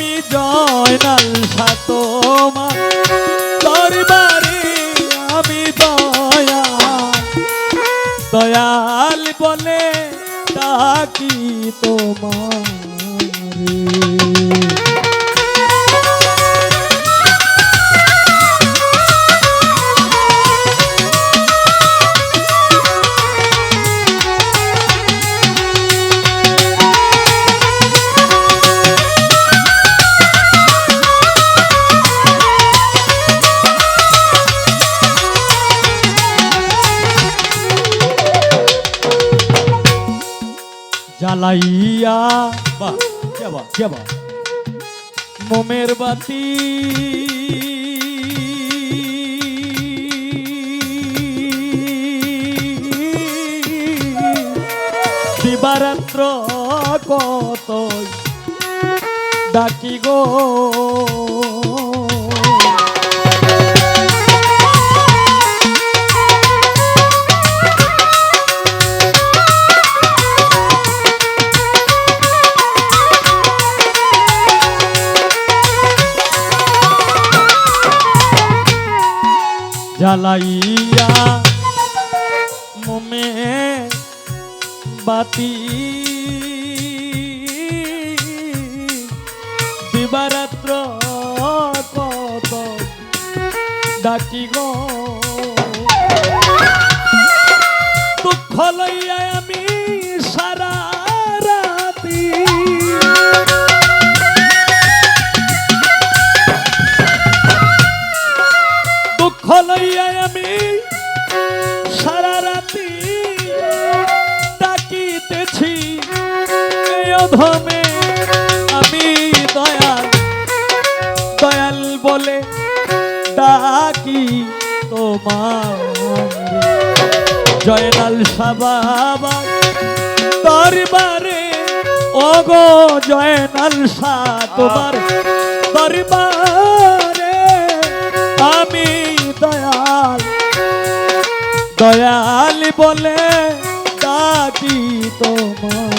আমি জয়নাল সাতমা দরবারে আমি দয়া দয়াল বলে ডাকি তোমার। জ্বালাইয়া বাহ কে বাহ কে বাহ। মোমের বাতি। দিবারাত্র কত ডাকি গো। জ্বালাইয়া মোমে বাতি। দিবারাত্র কত ডাকি গো সাবাবা দরবারে ওগো জয়নাল সা তোমার দরবারে আমি দয়াল। দয়াল বলে ডাকি তোমার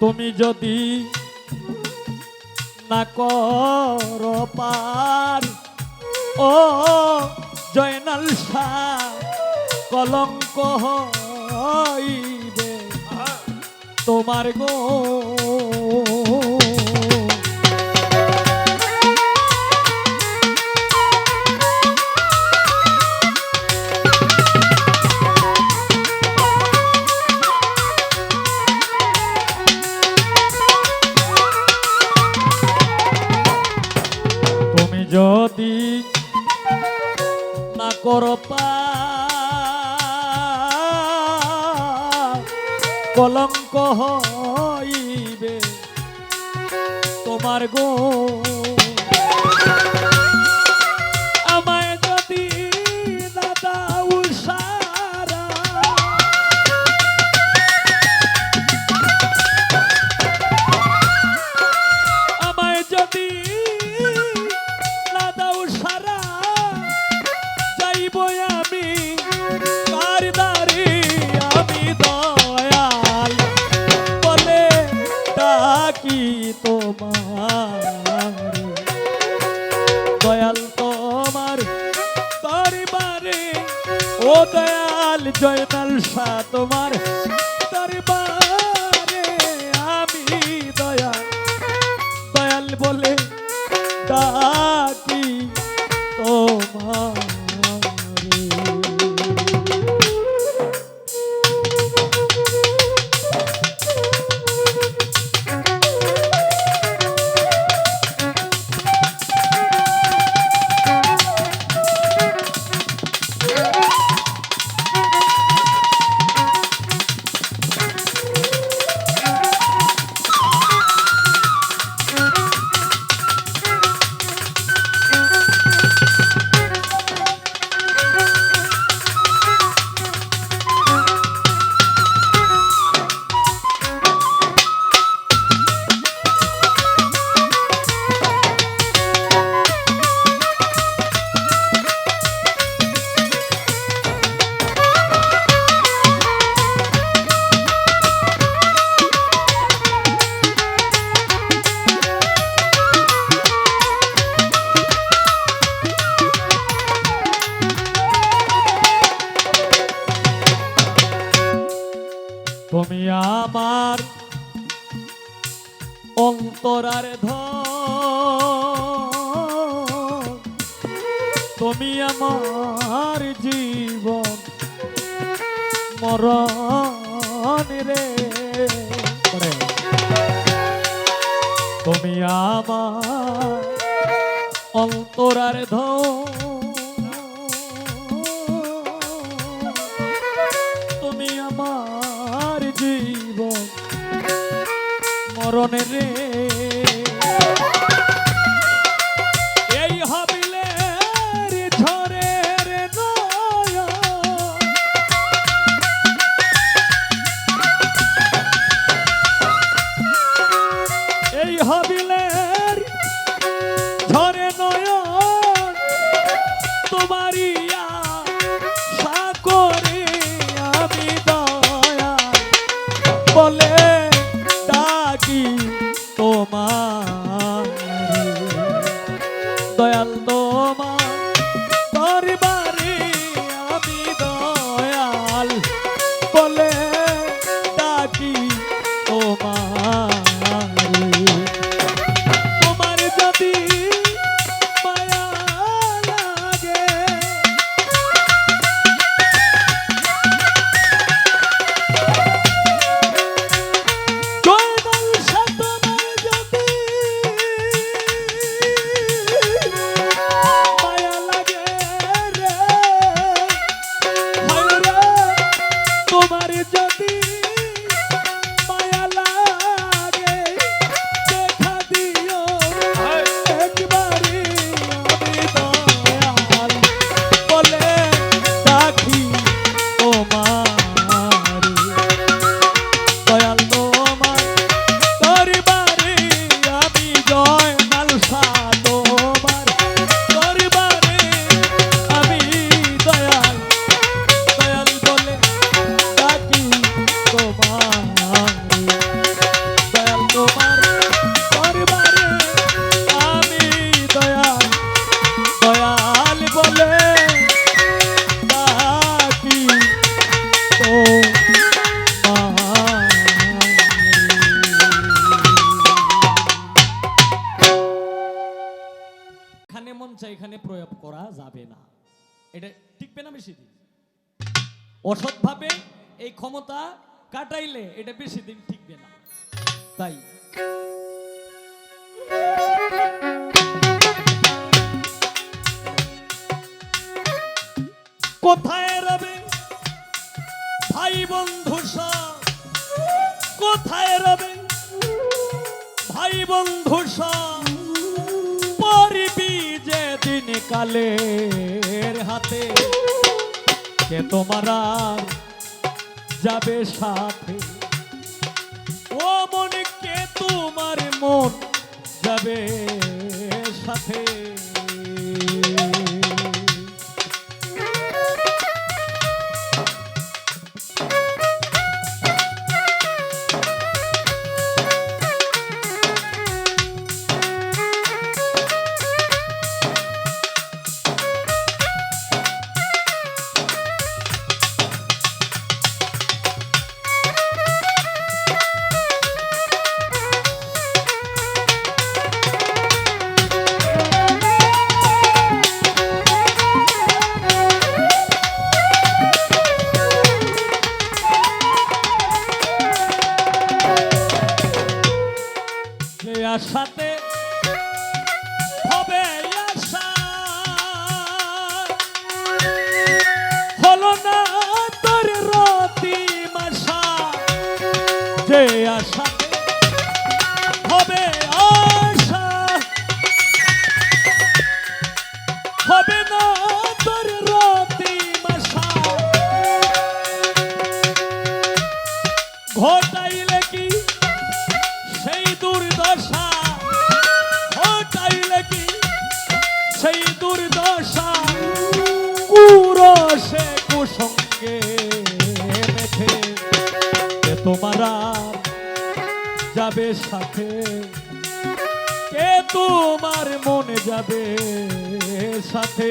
তুমি যদি না কর পার ও জয়নাল শাহ কলঙ্ক হইবে। তোমার গো কলঙ্ক হইবে তোমার গো আমার পরিবারে ও দয়াল জয়নাল শাহ তোমার পরিবারে আমি দয়াল দয়াল বলে দা তুমি আমার জীবন মরণ রে। তুমি আমার অন্তরার ধন এই না। এটা টিকবে না বেশি দিন? অসৎভাবে এই ক্ষমতা কাটাইলে এটা বেশি দিন টিকবে না। তাই। কোথায় রবে? ভাই বন্ধু কোথায় রবে? ভাই বন্ধু সব দিন কালের হাতে কে তোমার যাবে সাথে? ও মনে কে তোমার মন যাবে সাথে? সাথে। কে তোমার মনে যাবে সাথে?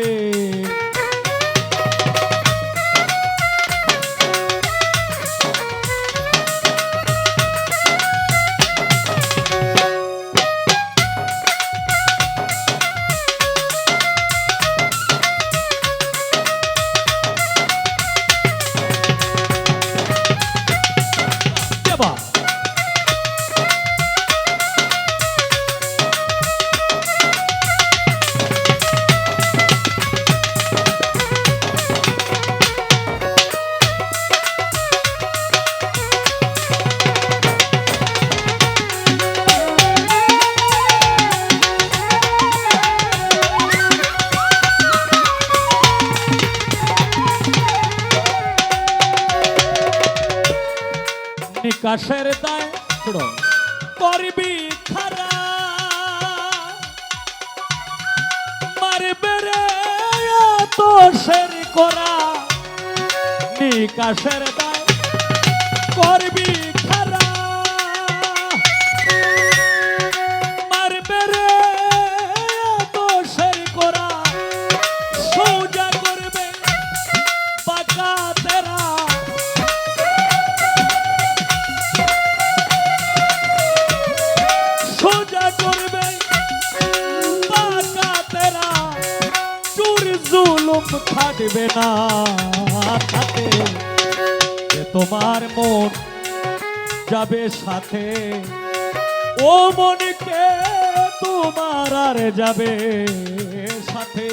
রে তো শের করা নিকাশের দায় করবি না তোমার মন যাবে সাথে ও মনকে তোমার আর যাবে সাথে।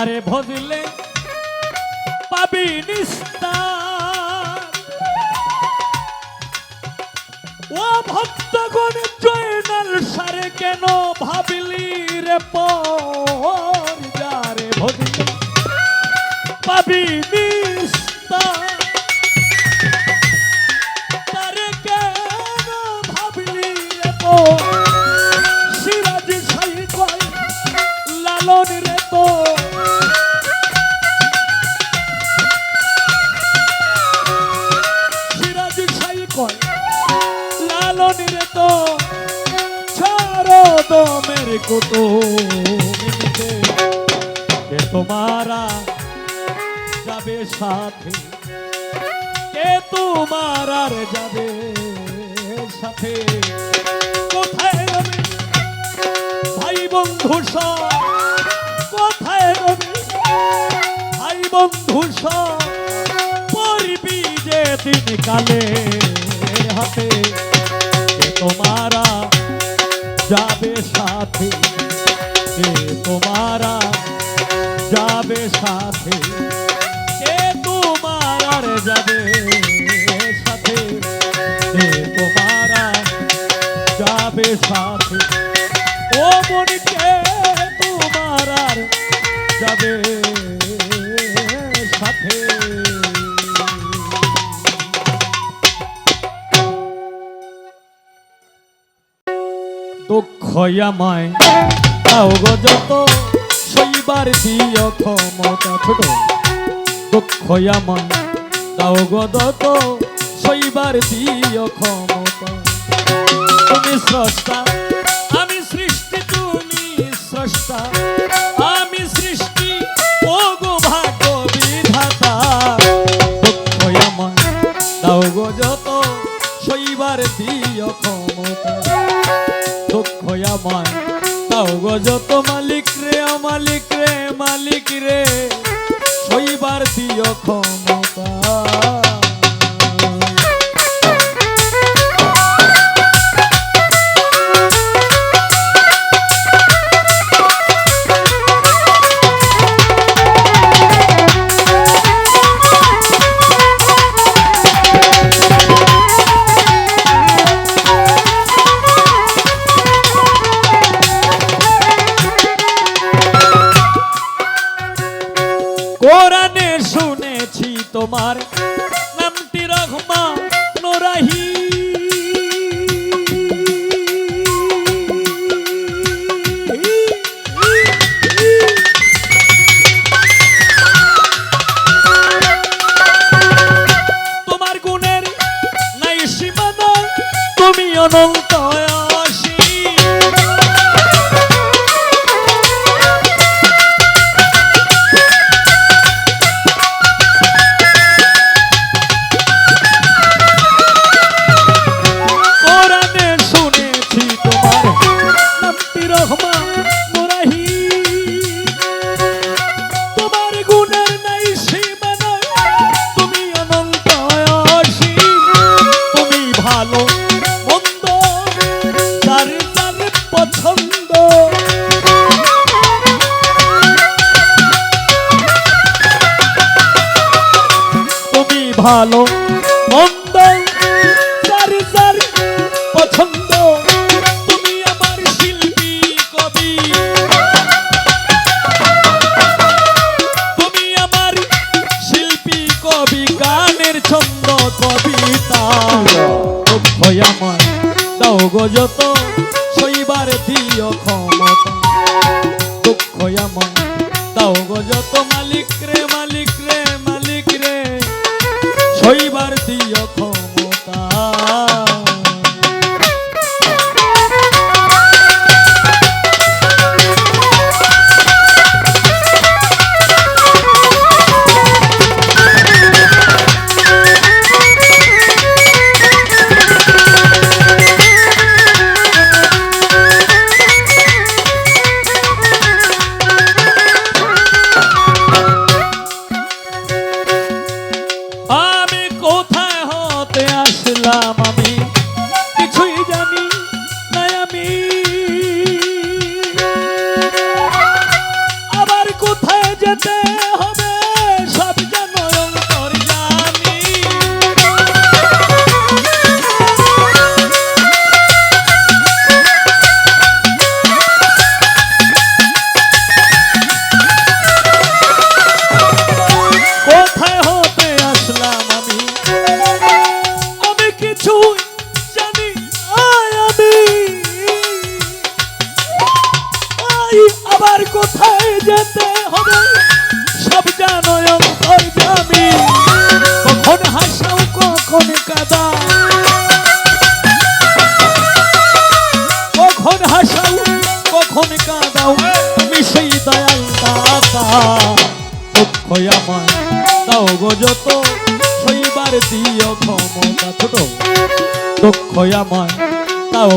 যারে ভজলে পাবি নিস্তার। ও ভক্তগণ, জয়নাল সারে কেন ভাবিলি রে পর? যারে ভজলে পাবি নিস্তার। তারে কেন ভাবিলি রে পর? সিরাজ সাই কয় লালন কোটো মিনিতে কে তোমারা যাবে সাথে, কে তোমার আর যাবে সাথে? কোথায় রবি? ভাই বন্ধু কোথায় রবি? ভাই বন্ধু পড়বি যে দিন কালে হাতে তোমারা যাবে সাথে কে তোমারা যাবে সাথে কে তোমার আর যাবে সাথে কে তোমারা যাবে সাথে। ও মনকে, তোমার আর যাবে হইয়া মায় তাও গো যত শৈবার দিয় ক্ষমতা ছোট দুঃখ মায় তাও গো যত শৈবার দিয় ক্ষমতা। তুমি স্রষ্টা আমার ভালো, মন্দ, সারি সারি পছন্দ। তুমি আমার শিল্পী কবি। তুমি আমার শিল্পী কবি, গানের ছন্দ কবিতা। দুঃখ আমার দাও গো যত হলাম আমি কিছুই জানি না আমি। আবার কোথায় যেতে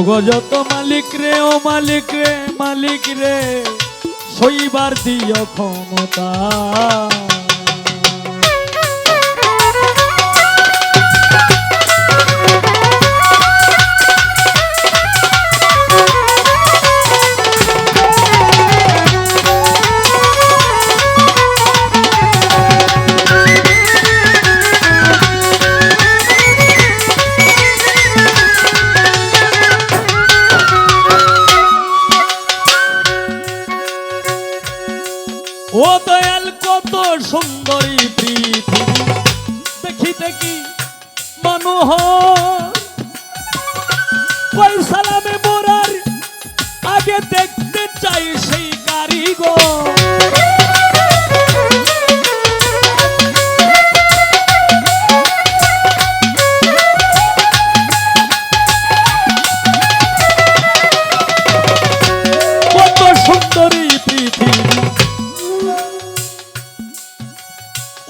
ওগো যত মালিক রে ও মালিক রে মালিক রে শৈবার দিয় ক্ষমতা।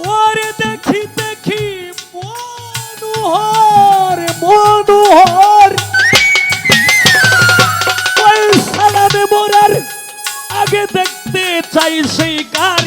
ওরে দেখি দেখি মনোহর মনোহর। সালামে মোরার আগে দেখতে চাই সেই কারিগর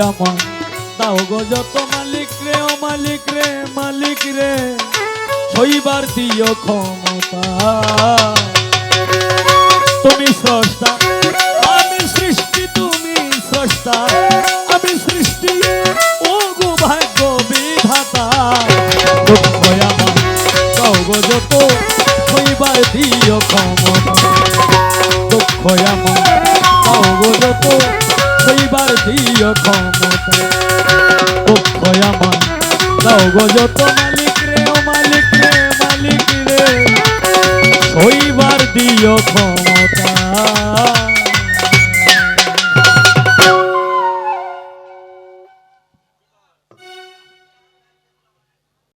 আমার দাও গো যত মালিক রে, ও মালিক রে মালিক রে। শৈবার দিও ক্ষমতা। তুমি স্রষ্টা, আমি সৃষ্টি, তুমি স্রষ্টা। আমি সৃষ্টি, ও গো ভাগ্য বিধাতা। দুঃখ আমার দাও গো শৈবার দিও ক্ষমতা। দুঃখ আমার দাও গো শৈবার দিও ক্ষমতা। অক্ষয় আমার। দাও গজত মালিক রে, ও মালিক রে মালিক রে। শৈবার দিও ক্ষমতা।